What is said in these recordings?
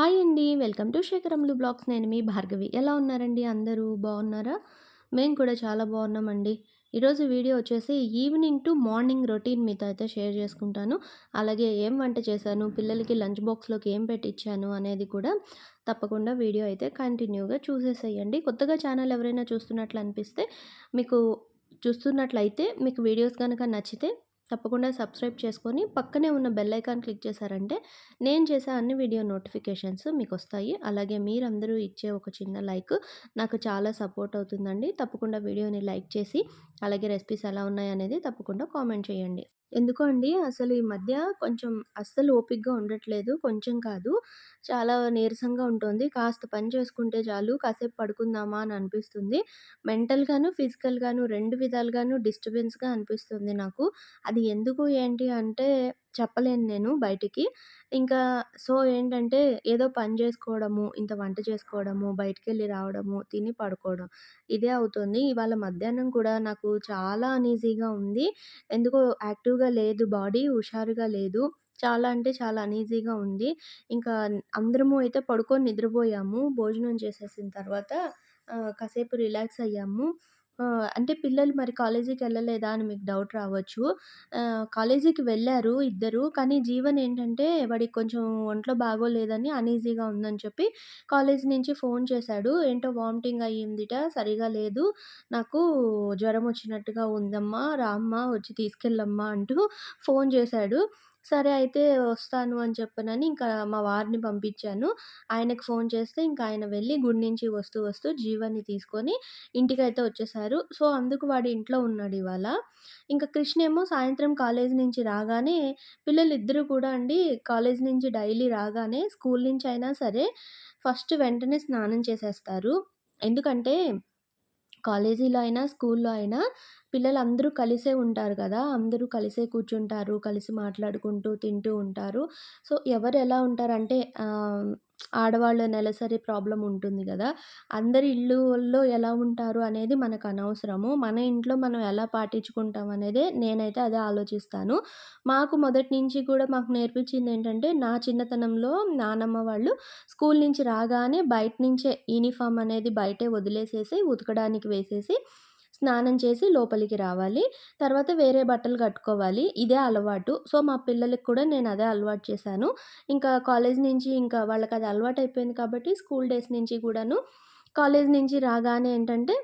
Hi అండి. Welcome to శేఖరములు blogs. నేను మీ భార్గవి. ఎలా ఉన్నారండి అందరూ? బాగున్నారా? మేము కూడా చాలా బాగున్నామండి. ఈరోజు వీడియో వచ్చేసి ఈవినింగ్ టు మార్నింగ్ రొటీన్ మీతో అయితే షేర్ చేసుకుంటాను. అలాగే ఏం వంట చేశాను, పిల్లలకి లంచ్ బాక్స్‌లోకి ఏం పెట్టించాను అనేది కూడా తప్పకుండా వీడియో అయితే కంటిన్యూగా చూసేసేయండి. కొత్తగా ఛానల్ ఎవరైనా చూస్తున్నట్లు అనిపిస్తే మీకు చూస్తున్నట్లయితే మీకు వీడియోస్ కనుక నచ్చితే తప్పకుండా సబ్స్క్రైబ్ చేసుకొని పక్కనే ఉన్న బెల్ ఐకాన్ క్లిక్ చేశారంటే నేను చేసే అన్ని వీడియో నోటిఫికేషన్స్ మీకు వస్తాయి అలాగే మీరందరూ ఇచ్చే ఒక చిన్న లైక్ నాకు చాలా సపోర్ట్ అవుతుందండి. తప్పకుండా వీడియోని లైక్ చేసి అలాగే రెసిపీస్ ఎలా ఉన్నాయనేది తప్పకుండా కామెంట్ చేయండి. ఎందుకో అండి అసలు ఈ మధ్య కొంచెం అస్సలు ఓపిక్గా ఉండట్లేదు కొంచెం కాదు. చాలా నీరసంగా ఉంటుంది. కాస్త పని చేసుకుంటే చాలు కాసేపు పడుకుందామా అని అనిపిస్తుంది. మెంటల్గాను ఫిజికల్గాను రెండు విధాలుగాను డిస్టర్బెన్స్గా అనిపిస్తుంది నాకు. అది ఎందుకు ఏంటి అంటే చెప్పలేను నేను బయటికి. ఇంకా సో ఏంటంటే ఏదో పని చేసుకోవడము ఇంత వంట చేసుకోవడము బయటికి వెళ్ళి రావడము తిని పడుకోవడం ఇదే అవుతుంది. ఇవాళ మధ్యాహ్నం కూడా నాకు చాలా అనీజీగా ఉంది. ఎందుకో యాక్టివ్గా లేదు బాడీ హుషారుగా లేదు. చాలా అంటే చాలా అనీజీగా ఉంది. ఇంకా అందరము అయితే పడుకొని నిద్రపోయాము. భోజనం చేసేసిన తర్వాత కాసేపు రిలాక్స్ అయ్యాము. అంటే పిల్లలు మరి కాలేజీకి వెళ్ళలేదా అని మీకు డౌట్ రావచ్చు. కాలేజీకి వెళ్ళారు ఇద్దరు కానీ జీవన్ ఏంటంటే వాడికి కొంచెం ఒంట్లో బాగోలేదని అనీజీగా ఉందని చెప్పి కాలేజీ నుంచి ఫోన్ చేశాడు. ఏంటో వామిటింగ్ అయ్యిందిట సరిగా లేదు. నాకు జ్వరం వచ్చినట్టుగా ఉందమ్మా రామ్మా వచ్చి తీసుకెళ్ళమ్మా అంటూ ఫోన్ చేశాడు. సరే అయితే వస్తాను అని చెప్పనని ఇంకా మా వారిని పంపించాను. ఆయనకు ఫోన్ చేస్తే ఇంకా ఆయన వెళ్ళి గుడి నుంచి వస్తూ వస్తూ జీవాన్ని తీసుకొని ఇంటికైతే వచ్చేసారు. సో అందుకు వాడు ఇంట్లో ఉన్నాడు ఇవాళ. ఇంకా కృష్ణ ఏమో సాయంత్రం కాలేజీ నుంచి రాగానే పిల్లలు కూడా అండి కాలేజ్ నుంచి డైలీ రాగానే స్కూల్ నుంచి అయినా సరే ఫస్ట్ వెంటనే స్నానం చేసేస్తారు. ఎందుకంటే కాలేజీలో అయినా స్కూల్లో అయినా పిల్లలందరూ కలిసే ఉంటారు కదా! అందరూ కలిసే కూర్చుంటారు కలిసి మాట్లాడుకుంటూ తింటూ ఉంటారు. సో ఎవరు ఎలా ఉంటారంటే ఆడవాళ్ళ నెలసరి ప్రాబ్లం ఉంటుంది కదా! అందరి ఇళ్ళల్లో ఎలా ఉంటారు అనేది మనకు అనవసరము. మన ఇంట్లో మనం ఎలా పాటించుకుంటాం అనేది నేనైతే అదే ఆలోచిస్తాను. మాకు మొదటి నుంచి కూడా మాకు నేర్పించింది ఏంటంటే నా చిన్నతనంలో నానమ్మ వాళ్ళు స్కూల్ నుంచి రాగానే బయట నుంచే యూనిఫామ్ అనేది బయటే వదిలేసేసి ఉతకడానికి వేసేసి స్నానం చేసి లోపలికి రావాలి. తర్వాత వేరే బట్టలు కట్టుకోవాలి. ఇదే అలవాటు. సో మా పిల్లలకి కూడా నేను అదే అలవాటు చేశాను. ఇంకా కాలేజ్ నుంచి ఇంకా వాళ్ళకి అది అలవాటు అయిపోయింది కాబట్టి స్కూల్ డేస్ నుంచి కూడాను కాలేజ్ నుంచి రాగానే ఏంటంటే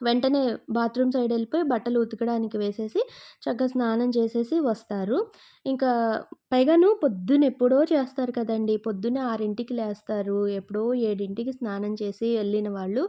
వెంటనే బాత్రూమ్ సైడ్ వెళ్ళిపోయి బట్టలు ఉతకడానికి వేసేసి చక్కగా స్నానం చేసేసి వస్తారు. ఇంకా పైగాను పొద్దున ఎప్పుడో చేస్తారు కదండీ. పొద్దున్నే ఆరింటికి లేస్తారు. ఎప్పుడో ఏడింటికి స్నానం చేసి వెళ్ళిన వాళ్ళు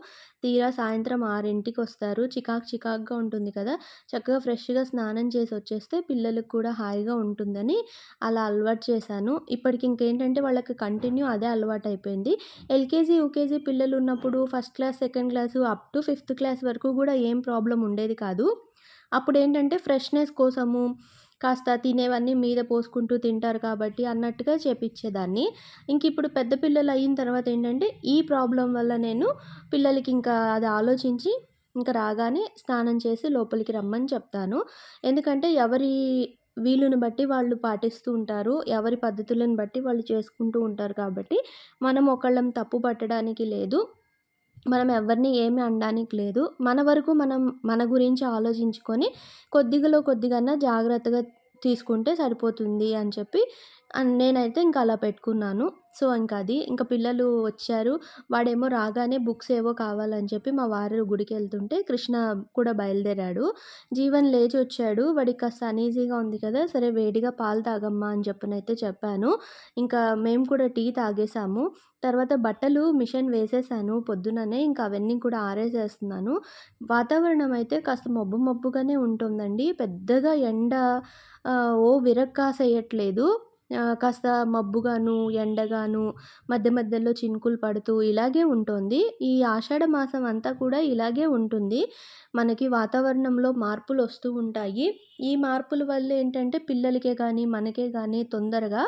తీరా సాయంత్రం ఆరింటికి వస్తారు. చికాకు చికాకుగా ఉంటుంది కదా. చక్కగా ఫ్రెష్గా స్నానం చేసి వచ్చేస్తే పిల్లలకు కూడా హాయిగా ఉంటుందని అలా అలవాటు చేశాను. ఇప్పటికి ఇంకేంటంటే వాళ్ళకి కంటిన్యూ అదే అలవాటు అయిపోయింది. ఎల్కేజీ యూకేజీ పిల్లలు ఉన్నప్పుడు first class second class up to fifth class వరకు కూడా ఏం ప్రాబ్లం ఉండేది కాదు. అప్పుడు ఏంటంటే ఫ్రెష్నెస్ కోసము కాస్త తినేవన్నీ మీద పోసుకుంటూ తింటారు కాబట్టి అన్నట్టుగా చేపించేదాన్ని ఇంక ఇప్పుడు పెద్ద పిల్లలు అయిన తర్వాత ఏంటంటే ఈ ప్రాబ్లం వల్ల నేను పిల్లలకి ఇంకా అది ఆలోచించి ఇంకా రాగానే స్నానం చేసి లోపలికి రమ్మని చెప్తాను. ఎందుకంటే ఎవరి వీలుని బట్టి వాళ్ళు పాటిస్తూ ఉంటారు ఎవరి పద్ధతులను బట్టి వాళ్ళు చేసుకుంటూ ఉంటారు కాబట్టి మనం ఒకళ్ళం తప్పు పట్టడానికి లేదు. మనం ఎవరిని ఏమి అనడానికి లేదు. మన వరకు మనం మన గురించి ఆలోచించుకొని కొద్దిగలో కొద్దిగా జాగ్రత్తగా తీసుకుంటే సరిపోతుంది అని చెప్పి నేనైతే ఇంకా అలా పెట్టుకున్నాను. సో ఇంకా అది ఇంకా పిల్లలు వచ్చారు. వాడేమో రాగానే బుక్స్ ఏవో కావాలని చెప్పి మా వారు గుడికి వెళ్తుంటే కృష్ణ కూడా బయలుదేరాడు. జీవన్ లేచి వచ్చాడు. వాడికి కాస్త అనీజీగా ఉంది కదా సరే వేడిగా పాలు తాగమ్మా అని చెప్పనైతే చెప్పాను. ఇంకా మేము కూడా టీ తాగేసాము. తర్వాత బట్టలు మిషన్ వేసేసాను పొద్దుననే. ఇంకా అవన్నీ కూడా ఆరేసేస్తున్నాను. వాతావరణం అయితే కాస్త మబ్బు మబ్బుగానే ఉంటుందండి. పెద్దగా ఎండ ఓ విరక్కాసేయట్లేదు కాస్త మబ్బుగాను ఎండగాను మధ్య మధ్యలో చినుకులు పడుతూ ఇలాగే ఉంటుంది. ఈ ఆషాఢ మాసం అంతా కూడా ఇలాగే ఉంటుంది. మనకి వాతావరణంలో మార్పులు వస్తూ ఉంటాయి. ఈ మార్పుల వల్ల ఏంటంటే పిల్లలకే కానీ మనకే కానీ తొందరగా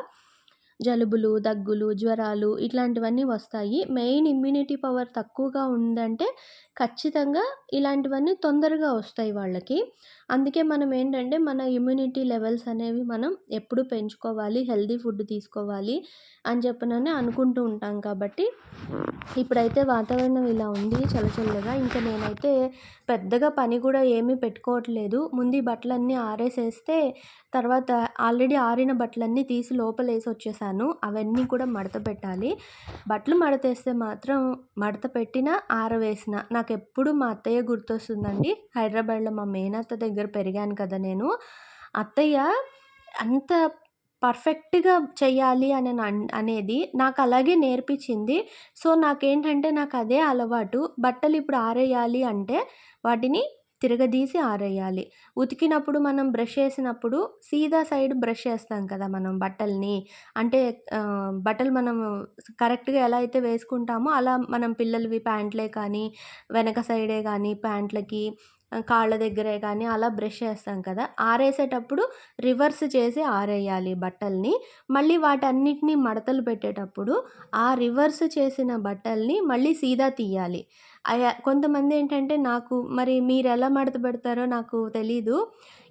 జలుబులు దగ్గులు జ్వరాలు ఇట్లాంటివన్నీ వస్తాయి. మెయిన్ ఇమ్యూనిటీ పవర్ తక్కువగా ఉందంటే ఖచ్చితంగా ఇలాంటివన్నీ తొందరగా వస్తాయి వాళ్ళకి. అందుకే మనం ఏంటంటే మన ఇమ్యూనిటీ లెవెల్స్ అనేవి మనం ఎప్పుడు పెంచుకోవాలి హెల్తీ ఫుడ్ తీసుకోవాలి అని చెప్పనని అనుకుంటూ ఉంటాం కాబట్టి ఇప్పుడైతే వాతావరణం ఇలా ఉంది చల్లచల్లగా ఇంకా నేనైతే పెద్దగా పని కూడా ఏమీ పెట్టుకోవట్లేదు. ముందు బట్టలన్నీ ఆరేసేస్తే తర్వాత ఆల్రెడీ ఆరిన బట్టలన్నీ తీసి లోపల వేసి వచ్చేసాను. అవన్నీ కూడా మడత పెట్టాలి. బట్టలు మడతేస్తే మాత్రం మడత పెట్టిన ఆరవేసిన నాకు ఎప్పుడు మా అత్తయ్య గుర్తొస్తుందండి. హైదరాబాద్లో మా మేనత్త దగ్గర పెరిగాను కదా నేను అత్తయ్య అంత పర్ఫెక్ట్‌గా చెయ్యాలి అని అన్ అనేది నాకు అలాగే నేర్పించింది. సో, నాకేంటంటే నాకు అదే అలవాటు. బట్టలు ఇప్పుడు ఆరేయాలి అంటే వాటిని తిరగదీసి ఆరేయాలి. ఉతికినప్పుడు మనం బ్రష్ చేసినప్పుడు సీదా సైడ్ బ్రష్ చేస్తాం కదా మనం బట్టల్ని. అంటే బట్టలు మనం కరెక్ట్‌గా ఎలా అయితే వేసుకుంటామో అలా మనం పిల్లలవి ప్యాంట్లే కానీ, వెనక సైడే కానీ ప్యాంట్లకి కాళ్ళ దగ్గరే కానీ అలా బ్రష్ చేస్తాం కదా ఆరేసేటప్పుడు రివర్స్ చేసి ఆరేయాలి బట్టల్ని. మళ్ళీ వాటన్నిటిని మడతలు పెట్టేటప్పుడు ఆ రివర్స్ చేసిన బట్టల్ని మళ్ళీ సీదా తీయాలి. అయ్యా కొంతమంది ఏంటంటే నాకు మరి మీరు ఎలా మడత పెడతారో నాకు తెలీదు.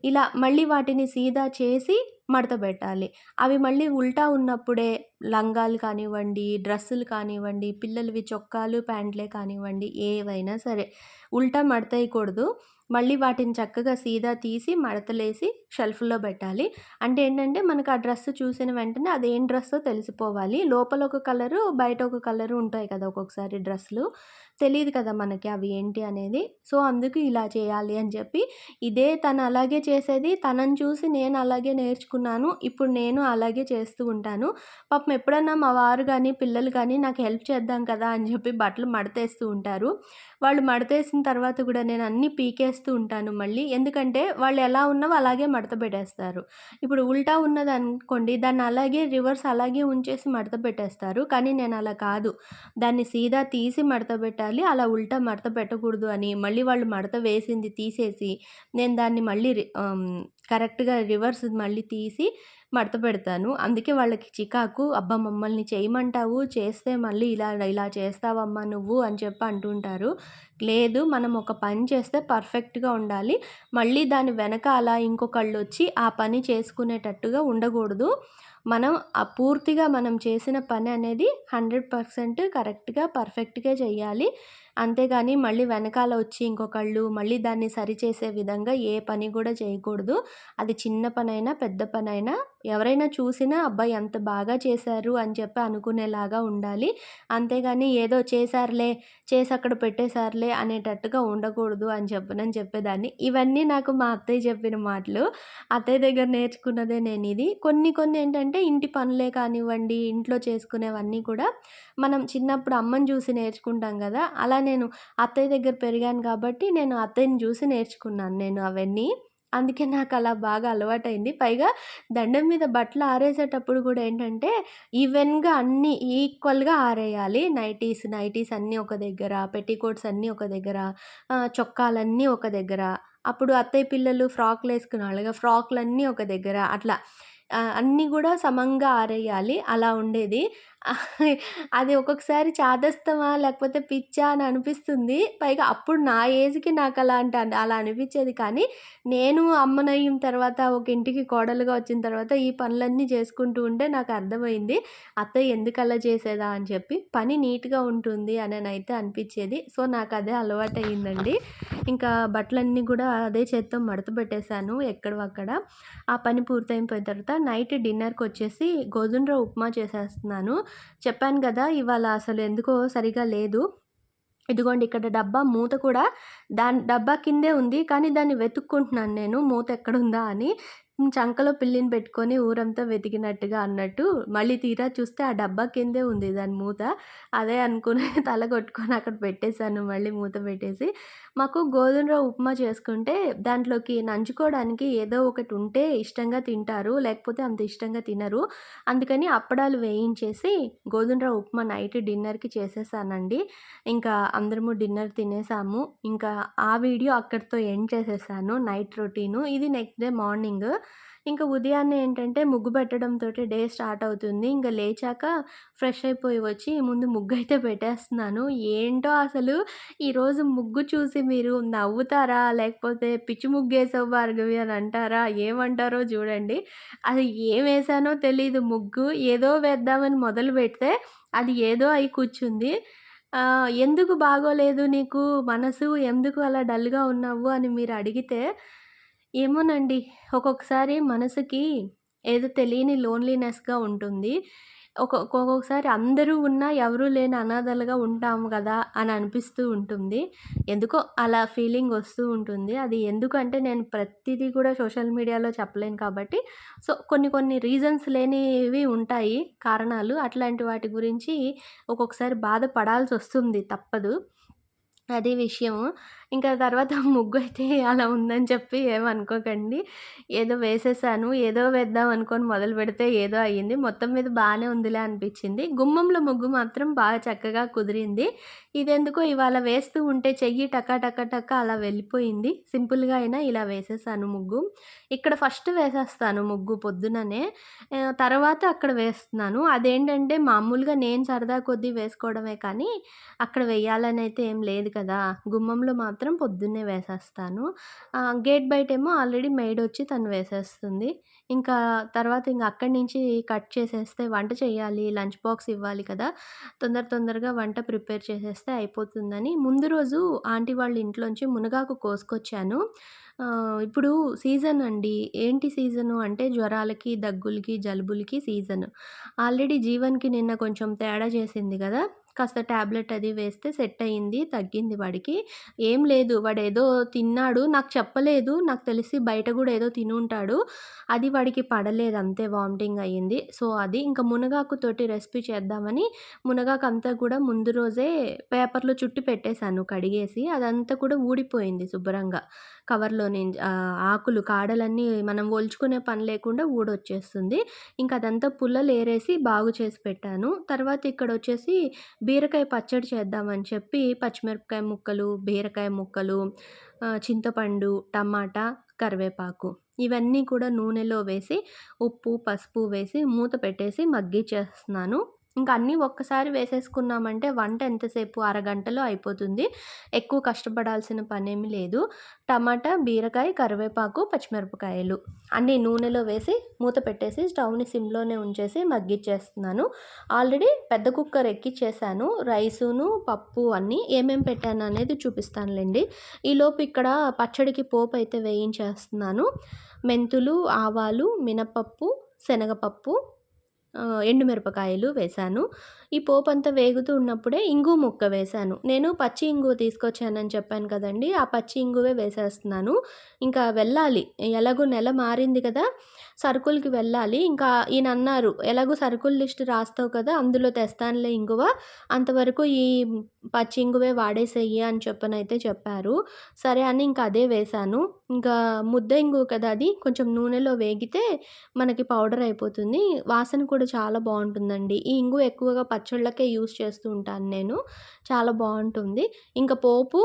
ఇలా మళ్ళీ వాటిని సీదా చేసి మడత పెట్టాలి. అవి మళ్ళీ ఉల్టా ఉన్నప్పుడే లంగాలు కానివ్వండి డ్రెస్సులు కానివ్వండి పిల్లలవి చొక్కాలు ప్యాంట్లే కానివ్వండి ఏవైనా సరే ఉల్టా మడత వేయకూడదు మళ్ళీ వాటిని చక్కగా సీదా తీసి మడతలేసి షెల్ఫ్లో పెట్టాలి. అంటే ఏంటంటే మనకు ఆ డ్రెస్ చూసిన వెంటనే అది ఏం డ్రెస్సో తెలిసిపోవాలి. లోపల ఒక కలరు బయట ఒక కలరు ఉంటాయి కదా ఒక్కొక్కసారి డ్రెస్సులు. తెలియదు కదా మనకి అవి ఏంటి అనేది. సో అందుకు ఇలా చేయాలి అని చెప్పి ఇదే తను అలాగే చేసేది తనని చూసి నేను అలాగే నేర్చుకున్నాను ఇప్పుడు నేను అలాగే చేస్తూ ఉంటాను. పాపం ఎప్పుడన్నా మా వారు కానీ పిల్లలు కానీ నాకు హెల్ప్ చేద్దాం కదా అని చెప్పి బట్టలు మడతేస్తూ ఉంటారు. వాళ్ళు మడతేసిన తర్వాత కూడా నేను అన్నీ పీకేస్తూ ఉంటాను మళ్ళీ. ఎందుకంటే వాళ్ళు ఎలా ఉన్నావో అలాగే మడత పెట్టేస్తారు. ఇప్పుడు ఉల్టా ఉన్నది అనుకోండి దాన్ని అలాగే రివర్స్ అలాగే ఉంచేసి మడత పెట్టేస్తారు. కానీ నేను అలా కాదు. దాన్ని సీదా తీసి మడత పెట్టాలి. అలా ఉల్టా మడత పెట్టకూడదు అని మళ్ళీ వాళ్ళు మడత వేసింది తీసేసి నేను దాన్ని మళ్ళీ కరెక్ట్గా రివర్స్ మళ్ళీ తీసి మడత పెడతాను. అందుకే వాళ్ళకి చికాకు అబ్బా మమ్మల్ని చేయమంటావు చేస్తే మళ్ళీ ఇలా ఇలా చేస్తావమ్మా నువ్వు అని చెప్పి అంటుంటారు. లేదు మనం ఒక పని చేస్తే పర్ఫెక్ట్గా ఉండాలి. మళ్ళీ దాని వెనక అలా ఇంకొకళ్ళు వచ్చి ఆ పని చేసుకునేటట్టుగా ఉండకూడదు. మనం పూర్తిగా మనం చేసిన పని అనేది హండ్రెడ్ పర్సెంట్ కరెక్ట్గా పర్ఫెక్ట్గా చేయాలి. అంతేగాని మళ్ళీ వెనకాల వచ్చి ఇంకొకళ్ళు మళ్ళీ దాన్ని సరిచేసే విధంగా ఏ పని కూడా చేయకూడదు. అది చిన్న పనైనా పెద్ద పనైనా ఎవరైనా చూసినా అబ్బాయి ఎంత బాగా చేశారు అని చెప్పి అనుకునేలాగా ఉండాలి. అంతేగాని ఏదో చేశారులే చేసి అక్కడ పెట్టేశారులే అనేటట్టుగా ఉండకూడదు అని చెప్పనని చెప్పేదాన్ని. ఇవన్నీ నాకు మా అత్తయ్య చెప్పిన మాటలు. అత్తయ్య దగ్గర నేర్చుకున్నదే నేను ఇది. కొన్ని కొన్ని ఏంటంటే ఇంటి పనులే కానివ్వండి ఇంట్లో చేసుకునేవన్నీ కూడా మనం చిన్నప్పుడు అమ్మని చూసి నేర్చుకుంటాం కదా అలా నేను అత్తయ్య దగ్గర పెరిగాను కాబట్టి నేను అత్తయ్యని చూసి నేర్చుకున్నాను నేను అవన్నీ. అందుకే నాకు అలా బాగా అలవాటైంది. పైగా దండం మీద బట్టలు ఆరేసేటప్పుడు కూడా ఏంటంటే ఈవెన్గా అన్నీ ఈక్వల్గా ఆరేయాలి. నైటీస్ నైటీస్ అన్నీ ఒక దగ్గర పెట్టికోట్స్ అన్నీ ఒక దగ్గర చొక్కాలన్నీ ఒక దగ్గర. అప్పుడు అత్తయ్య పిల్లలు ఫ్రాక్లు వేసుకునేవాళ్ళుగా ఫ్రాక్లన్నీ ఒక దగ్గర. అట్లా అన్నీ కూడా సమంగా ఆరేయాలి. అలా ఉండేది. అది ఒక్కొక్కసారి చాదస్తమా లేకపోతే పిచ్చా అని అనిపిస్తుంది. పైగా అప్పుడు నా ఏజ్కి నాకు అలా అంటే అలా అనిపించేది. కానీ నేను అమ్మనయ్యం తర్వాత ఒక ఇంటికి కోడలుగా వచ్చిన తర్వాత ఈ పనులన్నీ చేసుకుంటూ ఉంటే నాకు అర్థమైంది. అత్తయ్య ఎందుకు అలా చేసేదా? అని చెప్పి పని నీట్గా ఉంటుంది అని అయితే అనిపించేది. సో నాకు అదే అలవాటు అయ్యిందండి ఇంకా బట్టలన్నీ కూడా అదే చేత్తో మడత పెట్టేశాను ఎక్కడవక్కడ ఆ పని పూర్తయిపోయిన తర్వాత నైట్ డిన్నర్కి వచ్చేసి గోధుమ ఉప్మా చేసేస్తున్నాను. చెప్పాను కదా ఇవాళ అసలు ఎందుకో సరిగా లేదు. ఇదిగోండి ఇక్కడ డబ్బా మూత కూడా దాని డబ్బా కిందే ఉంది. కానీ దాన్ని వెతుక్కుంటున్నాను నేను. మూత ఎక్కడుందా అని. చంకలో పిల్లిని పెట్టుకొని ఊరంతా వెతికినట్టుగా అన్నట్టు మళ్ళీ తీరా చూస్తే ఆ డబ్బా కిందే ఉంది దాని మూత. అదే అనుకుని తల కొట్టుకొని అక్కడ పెట్టేశాను మళ్ళీ మూత పెట్టేసి. మాకు గోధుమ ఉప్మా చేసుకుంటే దాంట్లోకి నంచుకోవడానికి ఏదో ఒకటి ఉంటే ఇష్టంగా తింటారు లేకపోతే అంత ఇష్టంగా తినరు. అందుకని అప్పడాలు వేయించేసి గోధుమ ఉప్మా నైట్ డిన్నర్కి చేసేసానండి. ఇంకా అందరము డిన్నర్ తినేసాము. ఇంకా ఆ వీడియో అక్కడితో ఎండ్ చేసేసాను నైట్ రొటీను. ఇది నెక్స్ట్ డే మార్నింగ్. ఇంకా ఉదయాన్నే ఏంటంటే ముగ్గు పెట్టడంతో డే స్టార్ట్ అవుతుంది. ఇంకా లేచాక ఫ్రెష్ అయిపోయి వచ్చి ముందు ముగ్గు అయితే పెట్టేస్తున్నాను. ఏంటో అసలు ఈరోజు ముగ్గు చూసి మీరు నవ్వుతారా? లేకపోతే పిచ్చి ముగ్గేసావు భార్గవి అని అంటారా? ఏమంటారో చూడండి. అది ఏం వేసానో తెలియదు ముగ్గు. ఏదో వేద్దామని మొదలు పెడితే అది ఏదో అయి కూర్చుంది. ఎందుకు బాగోలేదు నీకు మనసు? ఎందుకు అలా డల్‌గా ఉన్నావు అని మీరు అడిగితే ఏమోనండి. ఒక్కొక్కసారి మనసుకి ఏదో తెలియని లోన్‌లీనెస్‌గా ఉంటుంది. ఒకొ ఒక్కొక్కసారి అందరూ ఉన్నా ఎవరూ లేని అనాథలుగా ఉంటాము కదా అని అనిపిస్తూ ఉంటుంది. ఎందుకో అలా ఫీలింగ్ వస్తూ ఉంటుంది. అది ఎందుకంటే నేను ప్రతిదీ కూడా సోషల్ మీడియాలో చెప్పలేను కాబట్టి సో, కొన్ని కొన్ని రీజన్స్ లేనివి ఉంటాయి కారణాలు. అట్లాంటి వాటి గురించి ఒక్కొక్కసారి బాధపడాల్సి వస్తుంది తప్పదు. అదే విషయము. ఇంకా తర్వాత ముగ్గు అయితే అలా ఉందని చెప్పి ఏమనుకోకండి. ఏదో వేసేసాను. ఏదో వేద్దాం అనుకోని మొదలుపెడితే ఏదో అయింది. మొత్తం మీద బాగానే ఉందిలే అనిపించింది గుమ్మంలో ముగ్గు మాత్రం బాగా చక్కగా కుదిరింది. ఇదెందుకో ఇవాళ వేస్తూ ఉంటే చెయ్యి టక టకా అలా వెళ్ళిపోయింది. సింపుల్‌గా అయినా ఇలా వేసేసాను ముగ్గు. ఇక్కడ ఫస్ట్ వేసేస్తాను ముగ్గు పొద్దుననే. తర్వాత అక్కడ వేస్తున్నాను. అదేంటంటే మామూలుగా నేను సరదా కొద్దీ వేసుకోవడమే కానీ అక్కడ వేయాలని అయితే ఏం లేదు కదా! గుమ్మంలో మాత్రం మాత్రం పొద్దున్నే వేసేస్తాను. గేట్ గేట్ బయటేమో ఆల్రెడీ మెయిడ్ వచ్చి తను వేసేస్తుంది. ఇంకా తర్వాత ఇంక అక్కడి నుంచి కట్ చేసేస్తే వంట చేయాలి. లంచ్ బాక్స్ ఇవ్వాలి కదా! తొందర తొందరగా వంట ప్రిపేర్ చేసేస్తే అయిపోతుందని ముందు రోజు ఆంటీ వాళ్ళ ఇంట్లోంచి మునగాకు కోసుకొచ్చాను. ఇప్పుడు సీజన్ అండి. ఏంటి సీజను అంటే జ్వరాలకి, దగ్గులకి, జలుబులకి సీజన్ ఆల్రెడీ జీవన్‌కి నిన్న కొంచెం తేడా చేసింది కదా కాస్త టాబ్లెట్ అది వేస్తే సెట్ అయింది. తగ్గింది వాడికి. ఏం లేదు వాడేదో తిన్నాడు. నాకు చెప్పలేదు. నాకు తెలిసి బయట కూడా ఏదో తినుంటాడు. అది వాడికి పడలేదు అంతే వామిటింగ్ అయ్యింది. సో, అది ఇంకా మునగాకుతోటి రెసిపీ చేద్దామని మునగాకు అంతా కూడా ముందు రోజే పేపర్‌లో చుట్టి పెట్టేశాను కడిగేసి. అదంతా కూడా ఊడిపోయింది శుభ్రంగా. కవర్‌లో నుంచి ఆకులు కాడలన్నీ మనం ఒల్చుకునే పని లేకుండా ఊడొచ్చేస్తుంది. ఇంకా అదంతా పుల్లలు ఏరేసి బాగు చేసి పెట్టాను. తర్వాత ఇక్కడ వచ్చేసి బీరకాయ పచ్చడి చేద్దామని చెప్పి పచ్చిమిరపకాయ ముక్కలు, బీరకాయ ముక్కలు, చింతపండు, టమాటా, కరివేపాకు ఇవన్నీ కూడా నూనెలో వేసి ఉప్పు, పసుపు వేసి మూత పెట్టేసి మగ్గిచ్చేస్తున్నాను. ఇంకా అన్నీ ఒక్కసారి వేసేసుకున్నామంటే వంట ఎంతసేపు అరగంటలో అయిపోతుంది. ఎక్కువ కష్టపడాల్సిన పనేమి లేదు. టమాటా, బీరకాయ, కరివేపాకు, పచ్చిమిరపకాయలు అన్నీ నూనెలో వేసి మూత పెట్టేసి స్టవ్‌ని సిమ్‌లోనే ఉంచేసి మగ్గిచ్చేస్తున్నాను. ఆల్రెడీ పెద్ద కుక్కర్ ఎక్కిచ్చేసాను. రైసును, పప్పు అన్నీ ఏమేమి పెట్టాను అనేది చూపిస్తానులేండి ఈలోపు ఇక్కడ పచ్చడికి పోపు అయితే వేయించేస్తున్నాను. మెంతులు, ఆవాలు, మినపప్పు, శనగపప్పు, ఎండుమిరపకాయలు వేశాను. ఈ పోపు అంతా వేగుతూ ఉన్నప్పుడే ఇంగు ముక్క వేశాను. నేను పచ్చి ఇంగువ తీసుకొచ్చానని చెప్పాను కదండీ! ఆ పచ్చి ఇంగువే వేసేస్తున్నాను. ఇంకా వెళ్ళాలి. ఎలాగో నెల మారింది కదా! సరుకులకి వెళ్ళాలి. ఇంకా ఈయన అన్నారు "ఎలాగో సరుకుల లిస్ట్ రాస్తావు కదా! అందులో తెస్తానులే ఇంగువ. అంతవరకు ఈ పచ్చి ఇంగువే వాడేసేయి" అని చెప్పనైతే చెప్పారు. సరే అని ఇంకా అదే వేశాను. ఇంకా ముద్ద ఇంగువ కదా అది. కొంచెం నూనెలో వేగితే మనకి పౌడర్ అయిపోతుంది. వాసన కూడా చాలా బాగుంటుందండి ఈ ఇంగువ ఎక్కువగా పచ్చళ్ళకే యూజ్ చేస్తూ ఉంటాను నేను. చాలా బాగుంటుంది ఇంకా పోపు,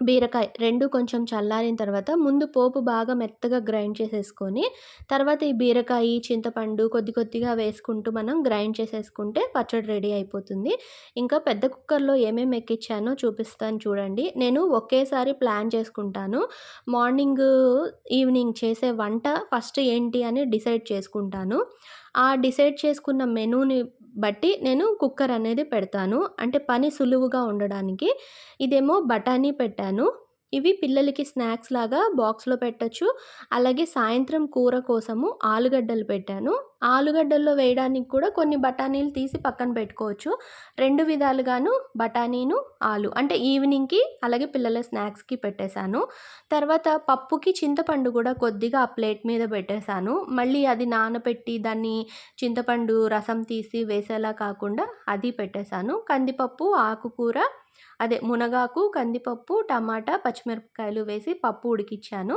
బీరకాయ రెండు కొంచెం చల్లారిన తర్వాత ముందు పోపు బాగా మెత్తగా గ్రైండ్ చేసేసుకొని, తర్వాత ఈ బీరకాయి, చింతపండు కొద్ది కొద్దిగా వేసుకుంటూ మనం గ్రైండ్ చేసేసుకుంటే పచ్చడి రెడీ అయిపోతుంది. ఇంకా పెద్ద కుక్కర్‌లో ఏమేమి ఎక్కిచ్చానో చూపిస్తాను చూడండి. నేను ఒకేసారి ప్లాన్ చేసుకుంటాను. మార్నింగ్ ఈవినింగ్ చేసే వంట ఫస్ట్ ఏంటి అని డిసైడ్ చేసుకుంటాను. ఆ డిసైడ్ చేసుకున్న మెనూని బట్టి నేను కుక్కర్ అనేది పెడతాను. అంటే పని సులువుగా ఉండడానికి. ఇదేమో బఠానీ పెట్టాను. ఇవి పిల్లలకి స్నాక్స్ లాగా బాక్స్‌లో పెట్టొచ్చు. అలాగే సాయంత్రం కూర కోసము ఆలుగడ్డలు పెట్టాను. ఆలుగడ్డల్లో వేయడానికి కూడా కొన్ని బఠానీలు తీసి పక్కన పెట్టుకోవచ్చు. రెండు విధాలుగాను బఠానీను, ఆలు అంటే ఈవినింగ్‌కి అలాగే పిల్లల స్నాక్స్‌కి పెట్టేశాను. తర్వాత పప్పుకి చింతపండు కూడా కొద్దిగా ఆ ప్లేట్ మీద పెట్టేశాను. మళ్ళీ అది నానబెట్టి దాన్ని చింతపండు రసం తీసి వేసేలా కాకుండా అది పెట్టేశాను. కందిపప్పు, ఆకుకూర అదే మునగాకు, కందిపప్పు, టమాటా, పచ్చిమిరపకాయలు వేసి పప్పు ఉడికిచ్చాను.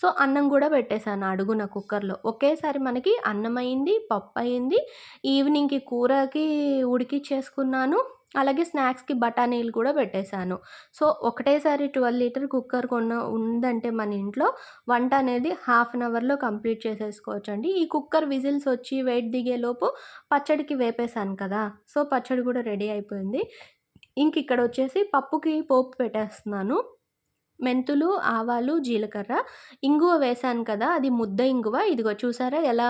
సో, అన్నం కూడా పెట్టేశాను అడుగున కుక్కర్‌లో. ఒకేసారి మనకి అన్నం అయింది, పప్పు అయింది. ఈవినింగ్‌కి కూరకి ఉడికిచ్చేసుకున్నాను. అలాగే స్నాక్స్‌కి బఠానీలు కూడా పెట్టేశాను. సో, ఒకటేసారి 12 లీటర్ కుక్కర్ కొన్న ఉందంటే మన ఇంట్లో వంట అనేది హాఫ్ అన్ అవర్‌లో కంప్లీట్ చేసేసుకోవచ్చండి. ఈ కుక్కర్ విజిల్స్ వచ్చి వెయిట్ దిగేలోపు పచ్చడికి వేపేసాను కదా! సో, పచ్చడి కూడా రెడీ అయిపోయింది. ఇంక ఇక్కడ వచ్చేసి పప్పుకి పోపు పెట్టేస్తున్నాను. మెంతులు, ఆవాలు, జీలకర్ర, ఇంగువ వేశాను కదా! అది ముద్ద ఇంగువ. ఇదిగో చూసారా ఎలా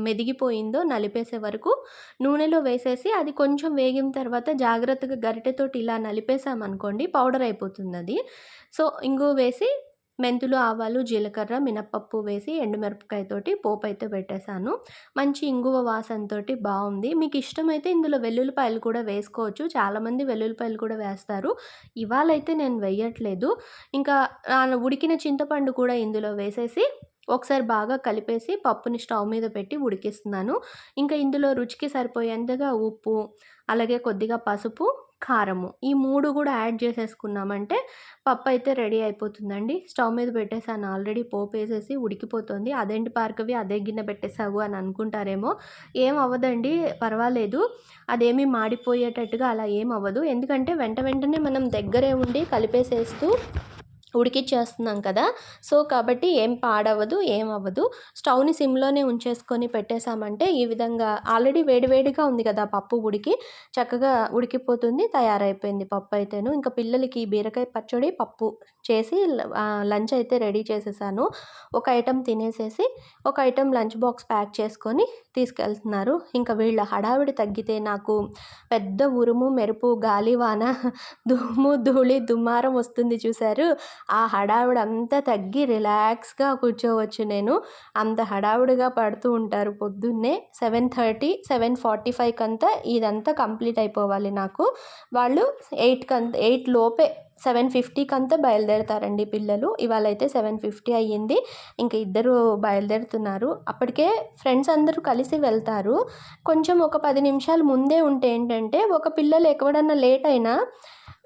మెదిగిపోయిందో నలిపేసే వరకు. నూనెలో వేసేసి అది కొంచెం వేగిన తర్వాత జాగ్రత్తగా గరిటెతోటి ఇలా నలిపేసామనుకోండి పౌడర్ అయిపోతుందది. సో, ఇంగువ వేసి మెంతులు, ఆవాలు, జీలకర్ర, మినపప్పు వేసి ఎండుమిరపకాయతోటి అయితే పెట్టేశాను. మంచి ఇంగువ వాసనతోటి బాగుంది మీకు ఇష్టమైతే ఇందులో వెల్లుల్లిపాయలు కూడా వేసుకోవచ్చు. చాలామంది వెల్లుల్లిపాయలు కూడా వేస్తారు. ఇవాళైతే నేను వెయ్యట్లేదు. ఇంకా ఉడికిన చింతపండు కూడా ఇందులో వేసేసి ఒకసారి బాగా కలిపేసి పప్పుని స్టవ్ మీద పెట్టి ఉడికిస్తున్నాను. ఇంకా ఇందులో రుచికి సరిపోయేంతగా ఉప్పు, అలాగే కొద్దిగా పసుపు, కారము ఈ మూడు కూడా యాడ్ చేసేసుకున్నామంటే పప్పు అయితే రెడీ అయిపోతుందండి. స్టవ్ మీద పెట్టేసాను ఆల్రెడీ పోపు వేసేసి ఉడికిపోతుంది. అదేంటి పార్కవి అదే గిన్నె పెట్టేసావు అని అనుకుంటారేమో. ఏం అవ్వదండి పర్వాలేదు. అదేమీ మాడిపోయేటట్టుగా అలా ఏం అవ్వదు. ఎందుకంటే వెంట వెంటనే మనం దగ్గరే ఉండి కలిపేసేస్తూ ఉడికిచ్చేస్తున్నాం కదా! సో, కాబట్టి ఏం పాడవ్వదు, ఏం అవ్వదు. స్టవ్‌ని సిమ్‌లోనే ఉంచేసుకొని పెట్టేశామంటే ఈ విధంగా ఆల్రెడీ వేడివేడిగా ఉంది కదా పప్పు ఉడికి, చక్కగా ఉడికిపోతుంది. తయారైపోయింది పప్పు అయితేను ఇంకా పిల్లలకి బీరకాయ పచ్చడి, పప్పు చేసి లంచ్ అయితే రెడీ చేసేసాను. ఒక ఐటెం తినేసేసి, ఒక ఐటెం లంచ్ బాక్స్ ప్యాక్ చేసుకొని తీసుకెళ్తున్నారు. ఇంకా వీళ్ళ హడావిడి తగ్గితే నాకు పెద్ద ఉరుము, మెరుపు, గాలివాన, దుమ్ము, ధూళి, దుమ్మారం వస్తుంది చూశారు ఆ హడావిడంతా తగ్గి రిలాక్స్‌గా కూర్చోవచ్చు నేను. అంత హడావిడిగా పడుతూ ఉంటారు పొద్దున్నే. సెవెన్ థర్టీ సెవెన్ ఫార్టీ ఫైవ్కి అంతా ఇదంతా కంప్లీట్ అయిపోవాలి నాకు. వాళ్ళు ఎయిట్కి అంత ఎయిట్ లోపే సెవెన్ ఫిఫ్టీకి అంతా బయలుదేరతారండి పిల్లలు. ఇవాళ అయితే సెవెన్ ఫిఫ్టీ అయ్యింది. ఇంక ఇద్దరు బయలుదేరుతున్నారు. అప్పటికే ఫ్రెండ్స్ అందరూ కలిసి వెళ్తారు. కొంచెం ఒక పది నిమిషాలు ముందే ఉంటే ఏంటంటే ఒక పిల్లలు ఎక్కడన్నా లేట్ అయినా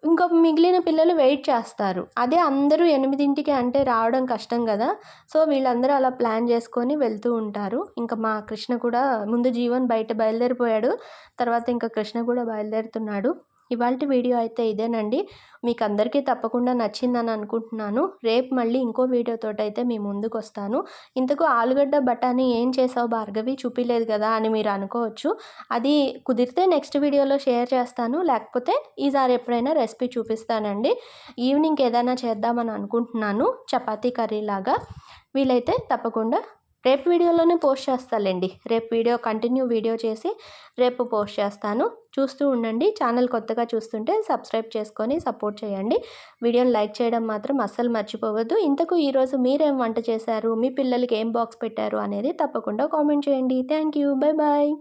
ఇంకా మిగిలిన పిల్లలు వెయిట్ చేస్తారు. అదే అందరూ ఎనిమిదింటికి అంటే రావడం కష్టం కదా సో, వీళ్ళందరూ అలా ప్లాన్ చేసుకొని వెళ్తూ ఉంటారు. ఇంకా మా కృష్ణ కూడా ముందు జీవన్ బయట బయలుదేరిపోయాడు. తర్వాత ఇంకా కృష్ణ కూడా బయలుదేరుతున్నాడు. ఇవాళ వీడియో అయితే ఇదేనండి. మీకు అందరికీ తప్పకుండా నచ్చిందని అనుకుంటున్నాను. రేపు మళ్ళీ ఇంకో వీడియోతో అయితే మీ ముందుకొస్తాను. ఇంతకు ఆలుగడ్డ, బఠానీ ఏం చేసావు భార్గవి చూపిలేదు కదా అని మీరు అనుకోవచ్చు. అది కుదిరితే నెక్స్ట్ వీడియోలో షేర్ చేస్తాను. లేకపోతే ఈసారి ఎప్పుడైనా రెసిపీ చూపిస్తానండి. ఈవినింగ్ ఏదైనా చేద్దామని అనుకుంటున్నాను. చపాతీ కర్రీలాగా. వీలైతే తప్పకుండా రేపు వీడియోలోనే పోస్ట్ చేస్తాలేండి రేపు వీడియో కంటిన్యూ వీడియో చేసి రేపు పోస్ట్ చేస్తాను. చూస్తూ ఉండండి. ఛానల్ కొత్తగా చూస్తుంటే సబ్స్క్రైబ్ చేసుకొని సపోర్ట్ చేయండి. వీడియోని లైక్ చేయడం మాత్రం అస్సలు మర్చిపోవద్దు. ఇంతకు ఈరోజు మీరేం వంట చేశారు? మీ పిల్లలకి ఏం బాక్స్ పెట్టారు అనేది తప్పకుండా కామెంట్ చేయండి. Thank you. Bye bye.